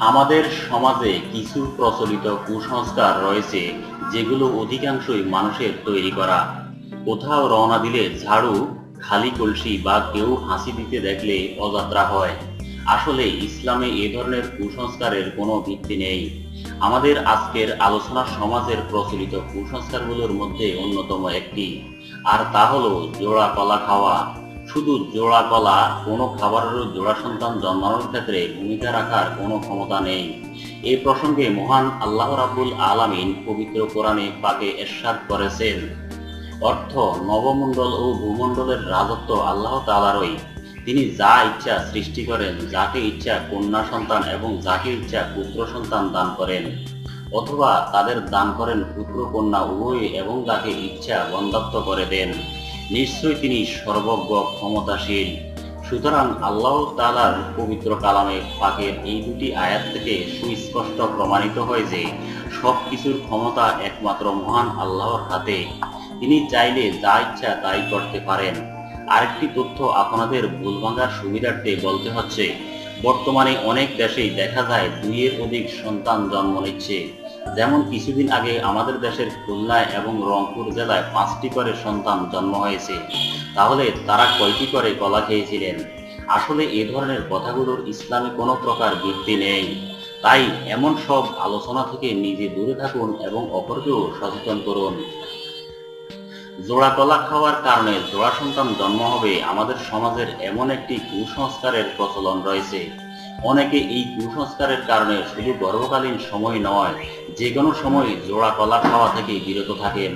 আমাদের সমাজে কিছু প্রচলিত কুসংস্কার রয়েছে, যেগুলো অধিকাংশই মানুষের তৈরি করা। কোথাও রওনা দিলে ঝাড়ু, খালি কলসি বা কেউ হাসি দিতে দেখলে অযাত্রা হয়। আসলে ইসলামে এ ধরনের কুসংস্কারের কোনো ভিত্তি নেই। আমাদের আজকের আলোচনা সমাজের প্রচলিত কুসংস্কারগুলোর মধ্যে অন্যতম একটি, আর তা হলো জোড়া কলা খাওয়া। শুধু জোড়া কলা, কোনো খাবারেরও জোড়া সন্তান জন্মানোর ক্ষেত্রে ভূমিকা রাখার কোনো ক্ষমতা নেই। এই প্রসঙ্গে মহান আল্লাহ রাবুল আলামিন পবিত্র কোরআনে পাকে এরশাদ করেছেন। অর্থ, নবমণ্ডল ও ভূমণ্ডলের রাজত্ব আল্লাহ তালারই তিনি যা ইচ্ছা সৃষ্টি করেন, যাকে ইচ্ছা কন্যা সন্তান এবং যাকে ইচ্ছা পুত্র সন্তান দান করেন। অথবা তাদের দান করেন পুত্র, কন্যা, উভয় এবং যাকে ইচ্ছা বন্ধাত্ম করে দেন। নিশ্চয়ই তিনি সর্বজ্ঞ, ক্ষমতাশীল। সুতরাং আল্লাহ তালার পবিত্র কালামে পাকের এই দুটি আয়াত থেকে সুস্পষ্ট প্রমাণিত হয় যে সব কিছুর ক্ষমতা একমাত্র মহান আল্লাহর হাতে। তিনি চাইলে যা ইচ্ছা তাই করতে পারেন। আরেকটি তথ্য আপনাদের ভুল ভাঙার সুবিধার্থে বলতে হচ্ছে, বর্তমানে অনেক দেশেই দেখা যায় দুইয়ের অধিক সন্তান জন্ম নিচ্ছে। যেমন কিছুদিন আগে আমাদের দেশের খুলনায় এবং রংপুর জেলায় পাঁচটি করে সন্তান জন্ম হয়েছে, তাহলে তারা কয়টি করে কলা খেয়েছিলেন? আসলে এ ধরনের কথাগুলোর ইসলামে কোনো প্রকার ভিত্তি নেই। তাই এমন সব আলোচনা থেকে নিজে দূরে থাকুন এবং অপরকেও সচেতন করুন। জোড়া কলা খাওয়ার কারণে জোড়া সন্তান জন্ম হবে আমাদের সমাজের এমন একটি কুসংস্কারের প্রচলন রয়েছে। অনেকে এই কুসংস্কারের কারণে শুধু গর্ভকালীন সময় নয় যে কোনো সময় জোড়া কলা খাওয়া থেকে বিরত থাকেন।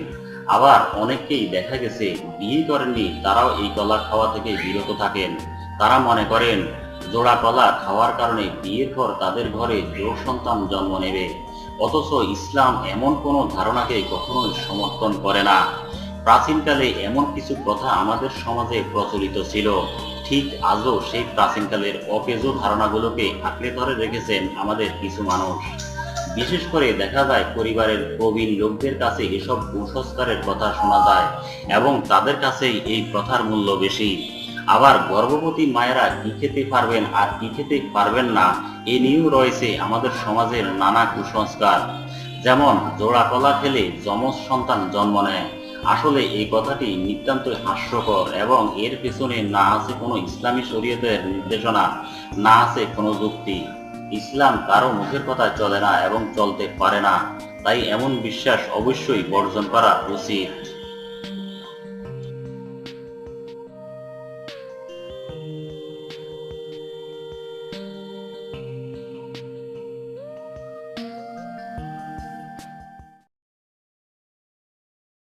আবার অনেককেই দেখা গেছে বিয়ে করেননি, তারাও এই কলা খাওয়া থেকে বিরত থাকেন। তারা মনে করেন জোড়া কলা খাওয়ার কারণে বিয়ের পর তাদের ঘরে জোড় সন্তান জন্ম নেবে। অথচ ইসলাম এমন কোনো ধারণাকে কখনোই সমর্থন করে না। প্রাচীনকালে এমন কিছু কথা আমাদের সমাজে প্রচলিত ছিল। ঠিক আজও সেই প্রাচীনকালের অকেজো ধারণাগুলোকে আঁকড়ে ধরে রেখেছেন আমাদের কিছু মানুষ। বিশেষ করে দেখা যায় পরিবারের প্রবীণ লোকদের কাছে এসব কুসংস্কারের কথা শোনা যায় এবং তাদের কাছেই এই প্রথার মূল্য বেশি। আবার গর্ভবতী মায়েরা কি খেতে পারবেন আর কি খেতে পারবেন না, এ নিয়েও রয়েছে আমাদের সমাজের নানা কুসংস্কার। যেমন জোড়া কলা খেলে যমজ সন্তান জন্ম নেয়। আসলে এই কথাটি নিতান্তই হাস্যকর এবং এর পেছনে না আছে কোনো ইসলামী শরীয়তের নির্দেশনা, না আছে কোনো যুক্তি। ইসলাম কারও মুখের কথা চলে না এবং চলতে পারে না, তাই এমন বিশ্বাস অবশ্যই বর্জন করা উচিত।